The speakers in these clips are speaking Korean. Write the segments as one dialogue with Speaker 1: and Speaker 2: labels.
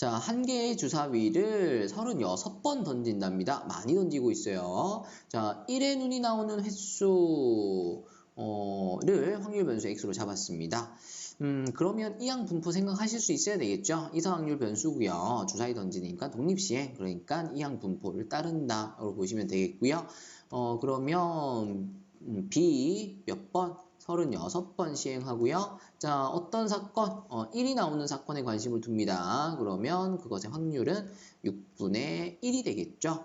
Speaker 1: 자, 한 개의 주사위를 36번 던진답니다. 많이 던지고 있어요. 자, 1의 눈이 나오는 횟수, 를 확률 변수 x로 잡았습니다. 음, 그러면 이항 분포 생각하실 수 있어야 되겠죠? 이상 확률 변수고요. 주사위 던지니까 독립시행, 그러니까 이항 분포를 따른다라고 보시면 되겠고요. 어, 그러면 음, B 몇 번? 36번 시행하고요. 자, 어떤 사건? 어, 1이 나오는 사건에 관심을 둡니다. 그러면 그것의 확률은 6분의 1이 되겠죠.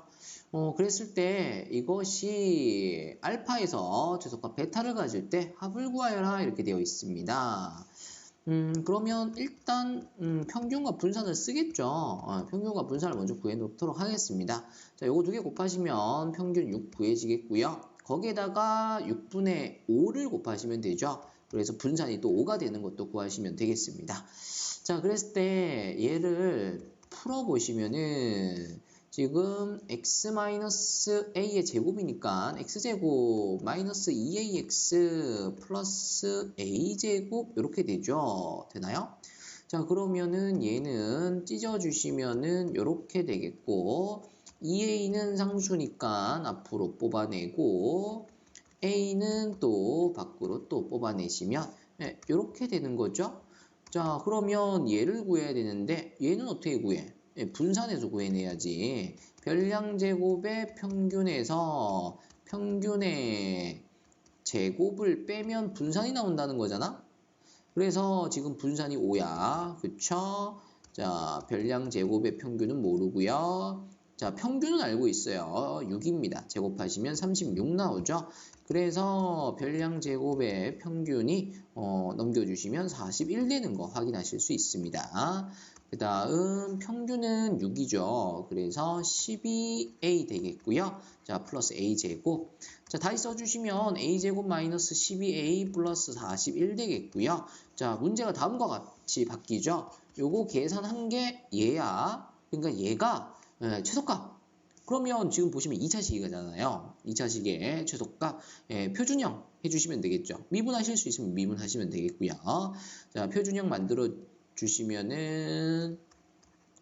Speaker 1: 어, 그랬을 때 이것이 알파에서 최소값 베타를 가질 때 합을 구하여라 이렇게 되어 있습니다. 음, 그러면 일단 음, 평균과 분산을 쓰겠죠. 어, 평균과 분산을 먼저 구해 놓도록 하겠습니다. 자, 요거 두 개 곱하시면 평균 6 구해지겠고요. 거기에다가 6분의 5를 곱하시면 되죠. 그래서 분산이 또 5가 되는 것도 구하시면 되겠습니다. 자, 그랬을 때 얘를 풀어보시면은 지금 x-a의 제곱이니까 x제곱 마이너스 2ax 플러스 a제곱 이렇게 되죠. 되나요? 자 그러면은 얘는 찢어주시면은 이렇게 되겠고 2a는 상수니까 앞으로 뽑아내고 a는 또 밖으로 또 뽑아내시면 네, 이렇게 되는 거죠. 자 그러면 얘를 구해야 되는데 얘는 어떻게 구해? 예, 분산해서 구해내야지. 별량 제곱의 평균에서 평균의 제곱을 빼면 분산이 나온다는 거잖아? 그래서 지금 분산이 5야. 그쵸? 자, 별량 제곱의 평균은 모르고요. 자, 평균은 알고 있어요. 6입니다. 제곱하시면 36 나오죠. 그래서 별량 제곱의 평균이 어, 넘겨주시면 41 되는 거 확인하실 수 있습니다. 그 다음 평균은 6이죠. 그래서 12a 되겠고요. 자, 플러스 a제곱. 자, 다시 써주시면 a제곱 마이너스 12a 플러스 41 되겠고요. 자, 문제가 다음과 같이 바뀌죠. 요거 계산한 게 얘야. 그러니까 얘가 예, 최소값. 그러면 지금 보시면 2차 시기가잖아요. 2차 시기의 최소값 예, 표준형 해주시면 되겠죠. 미분하실 수 있으면 미분하시면 되겠고요. 자, 표준형 만들어 주시면은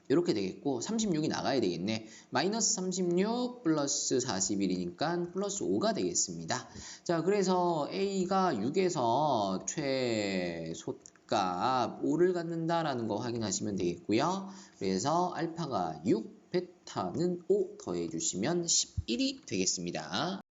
Speaker 1: 이렇게 되겠고 36이 나가야 되겠네. 마이너스 36 플러스 41이니까 플러스 5가 되겠습니다. 자 그래서 A가 6에서 최소값 5를 갖는다라는 거 확인하시면 되겠고요. 그래서 알파가 6, 베타는 5 더해주시면 11이 되겠습니다.